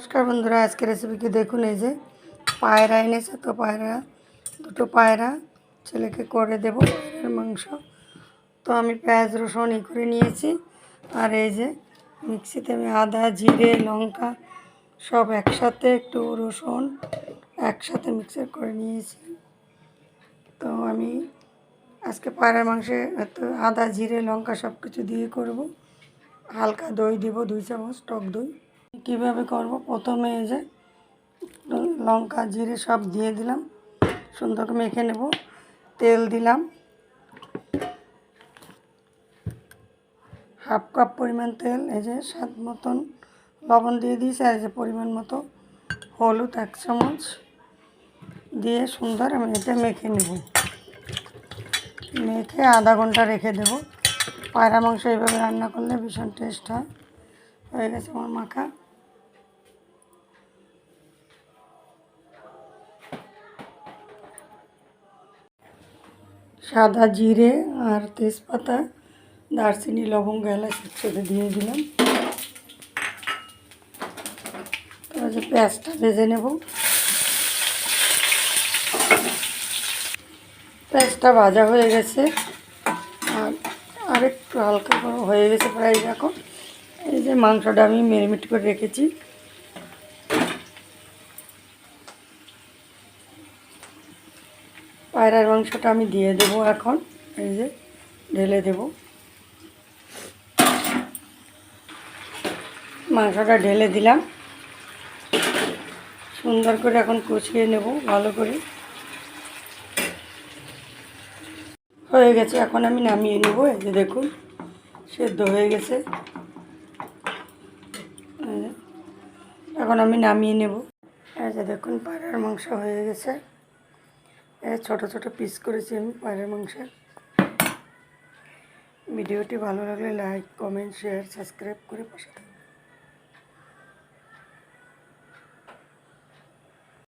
নমস্কার বন্ধুরা আজকে রেসিপিটি দেখুন এই যে পায়রা এনেছে। তো পায়রা, দুটো পায়রা ছেলেকে করে দেব, পায়রার মাংস। তো আমি পেঁয়াজ, রসুন ই করে নিয়েছি। আর এই যে মিক্সিতে আমি আদা, জিরে, লঙ্কা সব একসাথে একটু রসুন একসাথে মিক্সার করে নিয়েছি। তো আমি আজকে পায়রার মাংসে আদা, জিরে, লঙ্কা সব কিছু দিয়ে করব। হালকা দই দিব, দুই চামচ টক দই। কীভাবে করব? প্রথমে এই যে লঙ্কা, জিরে সব দিয়ে দিলাম। সুন্দর করে মেখে নেব। তেল দিলাম। হাফ কাপ পরিমাণ তেল, এই যে স্বাদ মতন লবণ দিয়ে দিয়েছি, আর যে পরিমাণ মতো হলুদ এক চামচ দিয়ে সুন্দর আমি এটা মেখে নেব। মেখে আধা ঘণ্টা রেখে দেব। পায়রা মাংস এইভাবে রান্না করলে ভীষণ টেস্ট হয়। হয়ে গেছে আমার মাখা। সাদা জিরে আর তেজপাতা, দারচিনি, লবঙ্গ, এলাচ একসাথে দিয়ে দিলাম। তারপর যে পেঁয়াজটা ভেজে নেব। পেঁয়াজটা ভাজা হয়ে গেছে। আর আরেকটু হালকা হয়ে গেছে প্রায়, দেখো। এই যে মাংসটা আমি মেরিনেট করে রেখেছি। পায়রার মাংসটা আমি দিয়ে দেবো এখন, এই যে ঢেলে দেব। মাংসটা ঢেলে দিলাম। সুন্দর করে এখন কষিয়ে নেব ভালো করে। হয়ে গেছে, এখন আমি নামিয়ে নেব, এই যে দেখুন, সেদ্ধ হয়ে গেছে। এখন আমি নামিয়ে নেব। এই যে দেখুন, পায়রার মাংস হয়ে গেছে। ছোট ছোট পিস করেছি আমি পায়রার মাংসের। ভিডিওটি ভালো লাগলে লাইক কমেন্ট শেয়ার সাবস্ক্রাইব করে পাশে থাকুন